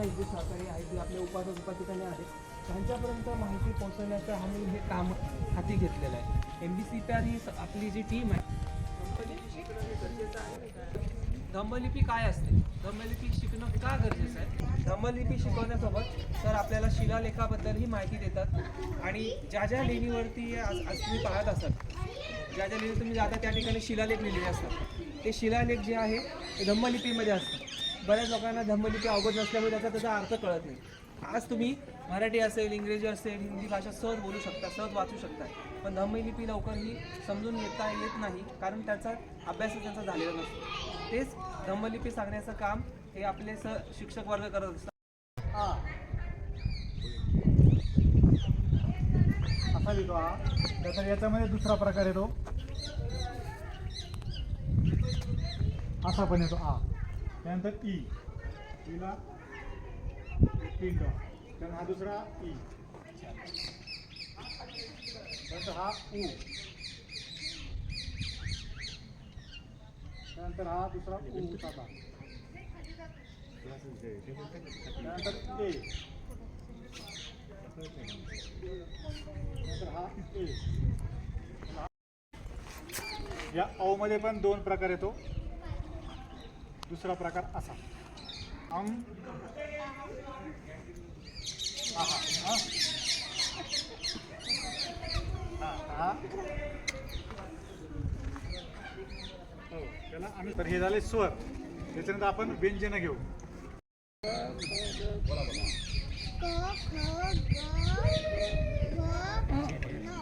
व्यावसायिक जे सहकारी आहेत जे आपल्या उपास उपासिकांनी आहेत. त्यांच्यापर्यंत माहिती पोहोचवण्याचं आम्ही हे काम हाती घेतलेलं आहे. एम बी सी पॅर ही आपली जी टीम आहे धम्मलिपी शिकणं हे गरजेचं आहे काय असते? धम्मलिपी शिकणं का गरजेचं आहे? धम्मलिपी शिकवण्यासोबत सर आपल्याला शिलालेखाबद्दलही माहिती देतात. आणि ज्या ज्या लेणीवरती आज तुम्ही पाहत असाल ज्या ज्या लेणी तुम्ही जाता त्या ठिकाणी शिलालेख लिहिलेले असतात. ते शिलालेख जे आहे ते धम्मलिपीमध्ये असतात. बऱ्याच लोकांना धम्मलिपी अवगत नसल्यामुळे त्याचा त्याचा अर्थ कळत नाही. आज तुम्ही मराठी असेल इंग्रजी असेल हिंदी भाषा सहज बोलू शकता सहज वाचू शकता. पण धम्मलिपी लवकर ही समजून येता येत नाही कारण त्याचा अभ्यास त्यांचा झालेला नसतो. तेच धम्मलिपी सांगण्याचं काम हे आपले स शिक्षक वर्ग करत असतात. असा लिहितो हा. त्याचा याच्यामध्ये दुसरा प्रकार येतो. असा पण येतो. आ त्यानंतर e. e ई ईला तीन डॉट त्यानंतर हा दुसरा ई त्यानंतर हा ऊ त्यानंतर हा दुसरा उ साधा. त्यानंतर ए नंतर हा ए या औ मध्ये पण दोन प्रकार येतो. दुसरा प्रकार असा. आम. हो, त्याला आम्ही तर हे झाले स्वर. त्याच्यानंतर आपण व्यंजन घेऊ.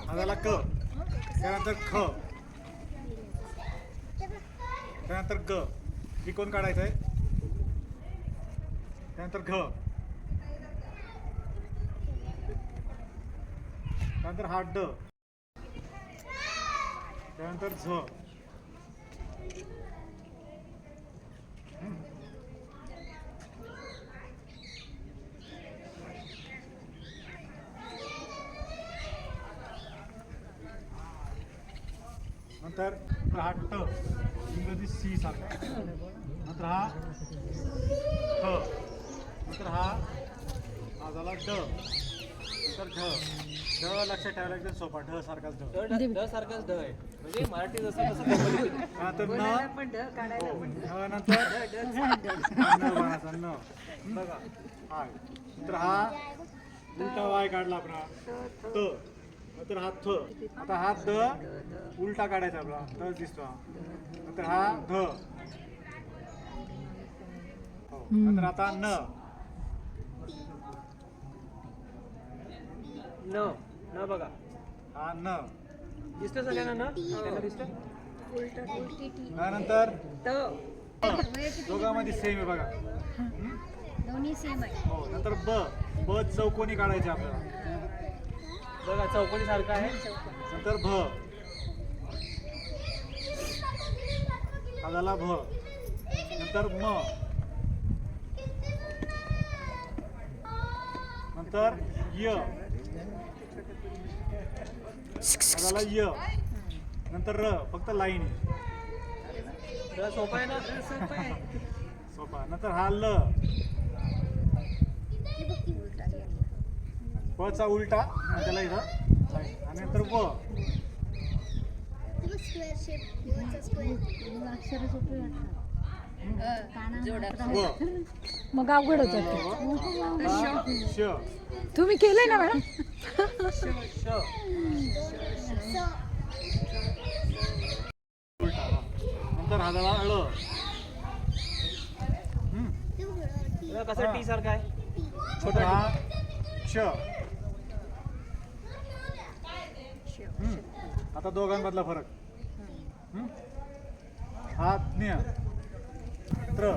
हा झाला क. त्यानंतर ख. त्यानंतर ग. ही काढायचं आहे? त्यानंतर घ. त्यानंतर हा ड. त्यानंतर झ. नंतर हा ट. इंग्रजी सी सारखा. नंतर हा. ख नंतर हा. हा झाला ड. नंतर ढ. ढ लक्षात ठेवायला एकदम सोपा. ढ सारखाच ढ. ड सारखाच ड आहे. म्हणजे मराठी जसं तसं न. हो, न नंतर. हा, न बाणाचा न. बघा. हाय नंतर हा. उलटा वाय काढला आपला त नंतर हा थ. आता हा द उलटा काढायचा आपला. त दिसतो नंतर हा ध. हो. नंतर आता न. न. न बघा. हा न. दिसतं सगळ्यांना न? त्यांना दिसतं त्यानंतर दोघांमध्ये सेम आहे बघा. दोन्ही सेम आहे. हो नंतर ब. ब चौकोनी काढायचे आपल्याला. बघा चौकोनी सारखं आहे. नंतर भ. हा झाला भ. नंतर म. नंतर य. झाला य. नंतर र फक्त लाईन. सोपा आहे ना? सोपा नंतर हा ल. प चा उलटा आणि त्याला इथं आणि नंतर व. मग अवघड होत हा श. तुम्ही केलंय ना मॅडम? श उलटा. नंतर हा झाला अळ. कसं टी सारखं आहे? नंतर हा श हम्म. आता दोघांमधला फरक. हम्म. हा त्र.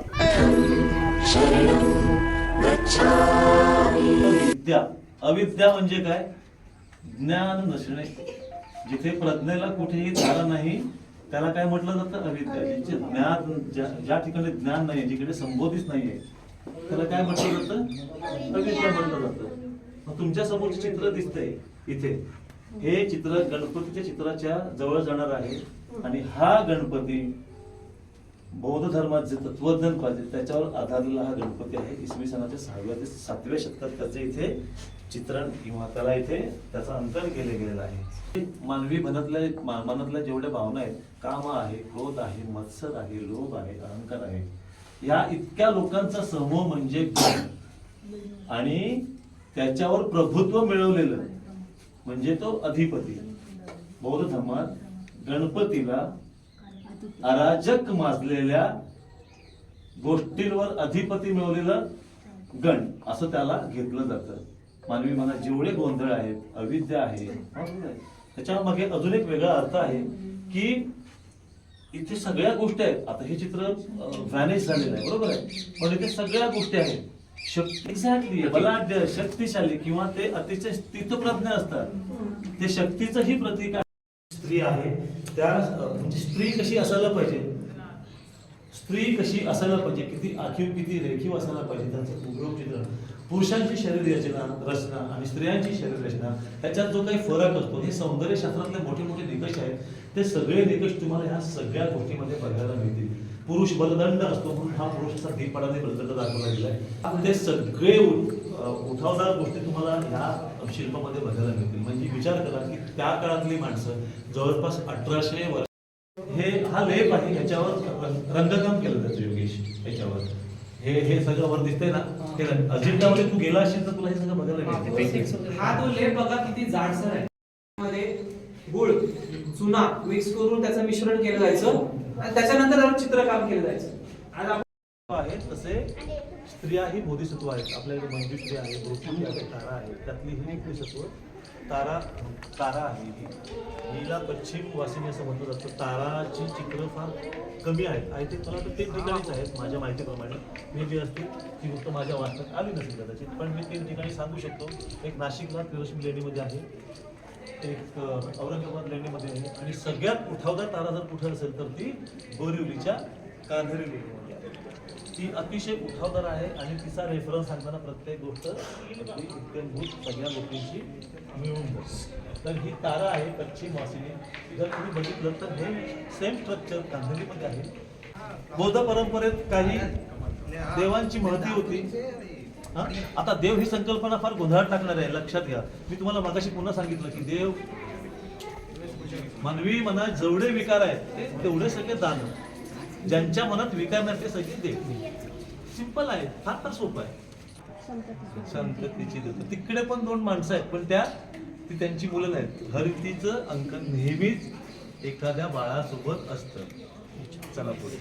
विद्या. अविद्या म्हणजे काय? ज्ञान नसणे. जिथे प्रज्ञेला कुठेही धारा नाही त्याला काय म्हटलं जातं? अविद्या. जिथे ज्ञान ज्या ज्या ठिकाणी ज्ञान नाही जिकडे संबोधित नाहीये त्याला काय म्हटलं जातं? अविद्या म्हटलं जातं. मग तुमच्यासमोर चित्र दिसतंय इथे. हे चित्र गणपतीच्या चित्राच्या जवळ जाणार आहे. आणि हा गणपती बौद्ध धर्मात जे तत्वज्ञान पाहिजे त्याच्यावर आधारलेला हा गणपती आहे. इसवी सनाच्या सहाव्या ते सातव्या शतकात त्याचे इथे चित्रण किंवा त्याला इथे त्याचं अंकन केले गेलेलं आहे. मानवी मनातल्या मनातल्या जेवढ्या भावना आहेत काम आहे क्रोध आहे मत्सर आहे लोभ आहे अहंकार आहे या इतक्या लोकांचा समूह म्हणजे. आणि त्याच्यावर प्रभुत्व मिळवलेलं. म्हणजे तो अधिपती. बौद्ध धर्मात गणपतीला अराजक माजलेल्या गोष्टींवर अधिपती मिळवलेलं गण असं त्याला घेतलं जातं. मानवी मनात जेवढे गोंधळ आहेत अविद्या आहे त्याच्यामागे अजून एक वेगळा अर्थ आहे की इथे सगळ्या गोष्टी आहेत. आता हे चित्र व्हॅनेज झालेलं आहे बरोबर आहे? पण इथे सगळ्या गोष्टी आहेत. शक्ती एक्झॅक्टली बलाढ्य शक्तिशाली किंवा ते अतिशय स्थितप्रज्ञ असतात. ते शक्तीचंही प्रतीक आहे. स्त्री आहे. त्या म्हणजे स्त्री कशी असायला पाहिजे? स्त्री कशी असायला पाहिजे? किती आखीव किती रेखीव असायला पाहिजे? त्यांचं उग्रव चित्र पुरुषांची शरीर रचना रचना आणि स्त्रियांची शरीर रचना ह्याच्यात जो काही फरक असतो हे सौंदर्य शास्त्रातले मोठे मोठे निकष आहेत. ते सगळे निकष तुम्हाला ह्या सगळ्या गोष्टीमध्ये बघायला मिळतील. पुरुष बलदंड असतो म्हणून हा पुरुष असा धीपणाने बलदंड दाखवला गेला आहे ते सगळे उठावदार गोष्टी तुम्हाला ह्या शिल्पामध्ये बघायला मिळतील. म्हणजे विचार करा की त्या काळातली माणसं जवळपास अठराशे वर्ष हे हा लेप आहे ह्याच्यावर रंग- रंगकाम केलं जातं योगेश ह्याच्यावर. हे हे सगळं वर दिसतंय ना. हे अजिंठामध्ये तू गेला असेल तर तुला हे सगळं बघायला मिळते. हा तो लेप बघा किती जाडसर आहे. मध्ये गुळ चुना मिक्स करून त्याचं मिश्रण केलं जायचं. आणि त्याच्यानंतर चित्रकाम केलं जायचं. आज आपण आहेत तसे स्त्रिया ही बोधिसत्व आहेत. आपल्याकडे मंजुश्री आहे द्रौपदी आहे तारा आहे त्यातली ही बोधिसत्व तारा तारा आहे ही. हिला पश्चिम वासिनी असं म्हटलं जातं. ताराची चित्र फार कमी आहेत. आणि ते मला वाटतं तीन ठिकाणीच आहेत माझ्या माहितीप्रमाणे. मी जी असतील ती गोष्ट माझ्या वाचनात आली नसेल कदाचित. पण मी तीन ठिकाणी सांगू शकतो. एक नाशिकला त्रिरश्मी लेणीमध्ये आहे. एक औरंगाबाद लेणीमध्ये आहे. आणि सगळ्यात उठावदार तारा जर कुठे असेल तर ती बोरिवलीच्या कान्हेरी लेणीमध्ये आहे. ती अतिशय उठावदार आहे आणि तिचा रेफरन्स सांगताना प्रत्येक गोष्ट अगदी इत्यंभूत सगळ्या गोष्टींशी मिळून जाते. तर ही तारा आहे पश्चिम वासिनी जर तुम्ही बघितलं तर हे सेम स्ट्रक्चर कान्हेरीमध्ये आहे. बौद्ध परंपरेत काही देवांची महती होती. हा? आता देव ही संकल्पना फार गोंधळात टाकणार आहे लक्षात घ्या. मी तुम्हाला मागाशी पुन्हा सांगितलं की देव मानवी मनात जेवढे विकार आहेत ते तेवढे सगळे दान. ज्यांच्या मनात विकार नाही ते सगळे देव. सिंपल आहे फार फार सोपं आहे. शांततेची देव. तिकडे पण दोन माणसं आहेत पण त्या ती त्यांची मुलं नाहीत. हरितीचं अंकन नेहमीच एखाद्या बाळासोबत असतं. चला पुढे.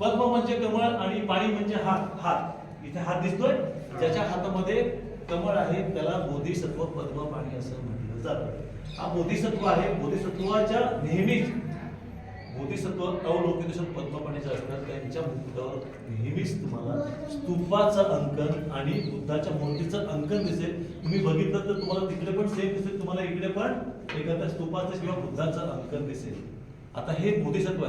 पद्म म्हणजे कमळ आणि पाणी म्हणजे हात हात. इथे हात दिसतोय? ज्याच्या हातामध्ये कमळ आहे त्याला बोधिसत्व पद्म पाणी असं म्हटलं जातं. हा बोधिसत्व आहे. बोधिसत्वाच्या नेहमीच बोधिसत्व अवलोकित पद्मपाणीचं असतात. त्यांच्या मुकुटावर नेहमीच तुम्हाला स्तूपाचं अंकन आणि बुद्धाच्या मूर्तीचं अंकन दिसेल. तुम्ही बघितलं तर तुम्हाला तिकडे पण सेम दिसेल तुम्हाला इकडे पण एखाद्या स्तूपाचं किंवा बुद्धाचं अंकन दिसेल. आता हे बोधिसत्व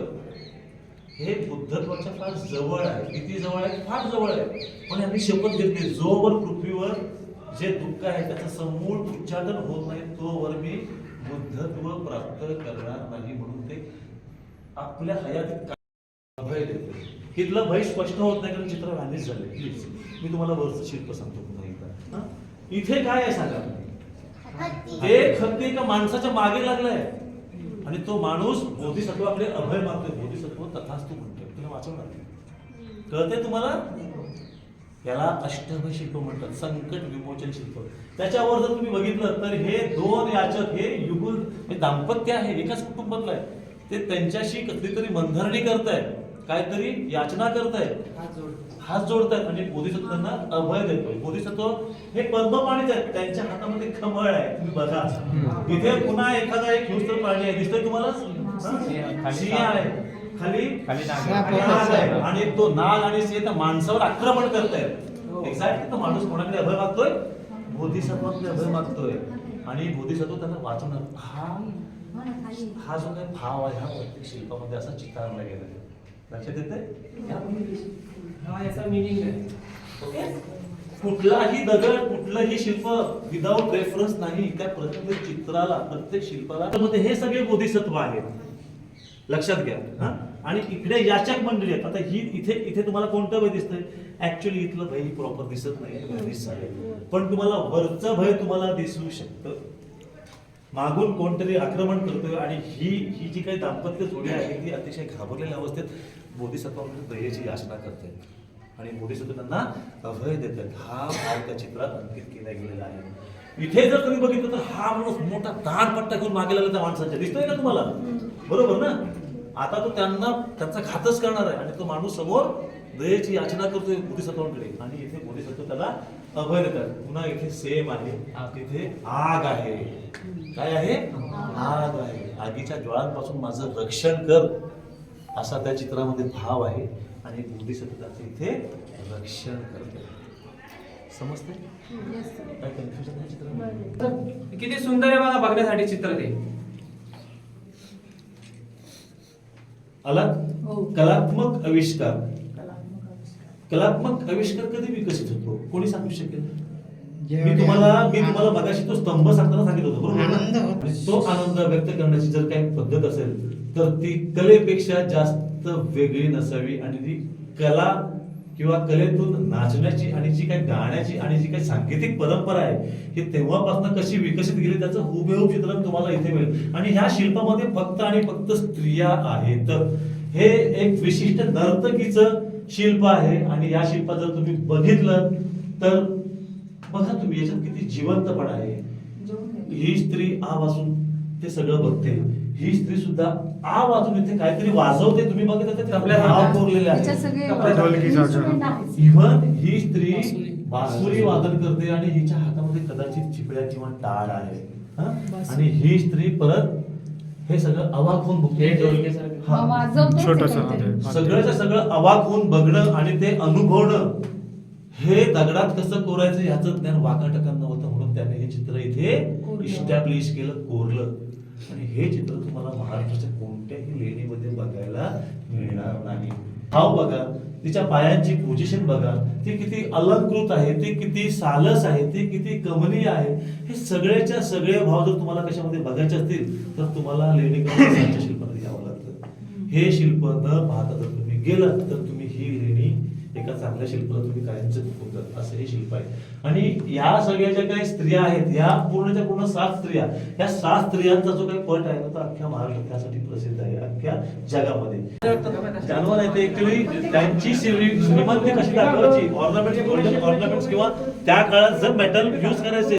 हे बुद्धत्वाच्या फार जवळ आहे. किती जवळ आहे? फार जवळ आहे. पण यांनी शपथ घेतली जोवर पृथ्वीवर जे दुःख आहे त्याचं समूळ उच्चाटन होत नाही तोवर मी बुद्धत्व प्राप्त करणार नाही म्हणून ते आपल्या हयातीत का- भय देते. भय स्पष्ट होत नाही कारण चित्र व्हॅनिश झाले. प्लीज मी तुम्हाला वरचं शिल्प सांगतो पुन्हा एकदा? इथे काय आहे सांगा ते खते का माणसाच्या मागे लागलाय? आणि तो माणूस बोधिसत्वाकडे अभय मागतोय बोधिसत्व तथास्तू म्हणतोय. तुला वाचवणार कळतंय तुम्हाला? याला अष्टभय शिल्प म्हणतात. संकट विमोचन शिल्प. त्याच्यावर जर तुम्ही बघितलं तर हे दोन याचक हे युगुल हे दाम्पत्य आहे. एकाच कुटुंबातलं आहे. ते त्यांच्याशी कसली तरी मंथरणी करतायत. काहीतरी याचना करतायत. हात जोड हात जोडतात म्हणजे बोधिसत्वांना अभय देतोय. बोधिसत्व हे पद्मपाणीच आहेत. त्यांच्या हातामध्ये कमळ आहे. तुम्ही बघा. इथे पुन्हा एखादा एक हिंस्र प्राणी आहे. दिसतोय तुम्हाला? हा? सिंह. आहे. खाली खाली नाग नाग आहे. आणि तो नाग आणि सिंह माणसावर आक्रमण करतायत. एक्झॅक्ट तो माणूस कोणाकडे अभय मागतोय? बोधिसत्वाकडे अभय मागतोय. आणि बोधिसत्व त्यांना वाचवणार. हा. हा जो काही भाव आहे हा प्रत्येक शिल्पामध्ये असा चितारला गेला आहे. लक्षात येते हा याचा मिनिंग आहे. कुठलाही दगड कुठलंही शिल्प विदाऊट रेफरन्स नाही. त्या प्रत्येक चित्राला प्रत्येक शिल्पाला. मध्ये हे सगळे बोधिसत्व आहेत. लक्षात घ्या. हा? आणि इकडे याचक मंडळी आहेत. आता ही इथे इथे तुम्हाला कोणतं भय दिसतंय? ऍक्च्युली इथलं भय प्रॉपर दिसत नाही. झालंय. पण तुम्हाला वरचं भय तुम्हाला दिसू शकतं. मागून कोणतरी आक्रमण करतोय आणि ही ही जी काही दाम्पत्य जोडी आहे ती अतिशय घाबरलेल्या अवस्थेत बोधिसत्वामध्ये दयेची याचना करते आणि बोधिसत्व त्यांना अभय देतात हा भाव त्या चित्रात अंकित केला गेलेला आहे. इथे जर तुम्ही बघितलं तर हा माणूस मोठा दाण पट्टा घेऊन मागे लागला त्या माणसाच्या. दिसतोय ना तुम्हाला? बरोबर ना? आता तो त्यांना त्यांचा घातच करणार आहे आणि तो माणूस समोर दयेची याचना करतोय बोधिसत्वांकडे. आणि इथे बोधिसत्व त्याला अभय देतात. पुन्हा इथे सेम आहे. तिथे आग आहे. काय आहे? आग आहे. आगीच्या ज्वाळांपासून माझं रक्षण कर असा त्या चित्रामध्ये भाव आहे. आणि बोधिसत्वाचं इथे रक्षण करते समजते काय कन्फ्युजन आहे चित्रामध्ये? किती सुंदर आहे बघा बघण्यासाठी चित्र ते. आला हो. कलात्मक आविष्कार. कलात्मक आविष्कार कधी विकसित होतो? कोणी सांगू शकेल? मी तुम्हाला मी तुम्हाला मगाशी तो स्तंभ सांगताना सांगितलं होतं बरोबर? तो आनंद व्यक्त करण्याची जर काही पद्धत असेल तर ती कलेपेक्षा जास्त वेगळी नसावी आणि ती कला किंवा कलेतून नाचण्याची आणि जी काही गाण्याची आणि जी काही सांगीतिक परंपरा आहे ही तेव्हापासून कशी विकसित गेली त्याचं हुबेहूब चित्रण तुम्हाला इथे मिळेल. आणि ह्या शिल्पामध्ये फक्त आणि फक्त स्त्रिया आहेत. हे एक विशिष्ट नर्तकीचं शिल्प आहे आणि या शिल्पात जर तुम्ही बघितलं तर बघा तुम्ही याच्यात किती जिवंतपणा आहे ही स्त्री आ वाजून ते सगळं बघते ही स्त्री सुद्धा आ वाजून इथे काहीतरी वाजवते तुम्ही बघितलं तर आपल्या हातात- कोरलेले सगळे आहेत. इव्हन ही स्त्री बासुरी. वादन करते आणि हिच्या हातामध्ये कदाचित चिपळ्या किंवा टाळ आहे हा? आणि ही स्त्री परत हे सगळं अवाक होऊन बघते हे. हा. आहे. ते. सगळ्याच्या सगळं अवाक होऊन बघणं आणि ते अनुभवणं हे दगडात कसं कोरायचं ह्याचं ज्ञान वाकाटकांना नव्हतं म्हणून त्याने हे चित्र इथे. इस्टॅब्लिश केलं कोरलं. आणि हे चित्र तुम्हाला महाराष्ट्राच्या कोणत्याही लेणीमध्ये बघायला मिळणार नाही. भाव बघा तिच्या पायांची पोझिशन बघा. ती किती अलंकृत आहे ती किती सालस आहे ती किती कमनीय आहे. हे सगळ्याच्या सगळे भाव जर तुम्हाला कशामध्ये बघायचे असतील तर तुम्हाला लेणी शिल्पामध्ये यावं लागतं. हे शिल्प न पाहता जर तुम्ही गेलात तर एका चांगल्या शिल्पाला तुम्ही कायमचं टिकून असं हे शिल्प आहे. आणि या सगळ्या ज्या काही स्त्रिया आहेत या पूर्णच्या पूर्ण सात स्त्रिया या सात स्त्रियांचा जो काही पट आहे ना तो अख्ख्या महाराष्ट्रात त्यासाठी प्रसिद्ध आहे अख्ख्या जगामध्ये. जानवर आहे ते ऍक्च्युली त्यांची श्रीमंती कशी दाखवायची? ऑर्नामेंट्स ऑर्नामेंट्स किंवा त्या काळात जर मेटल युज करायचे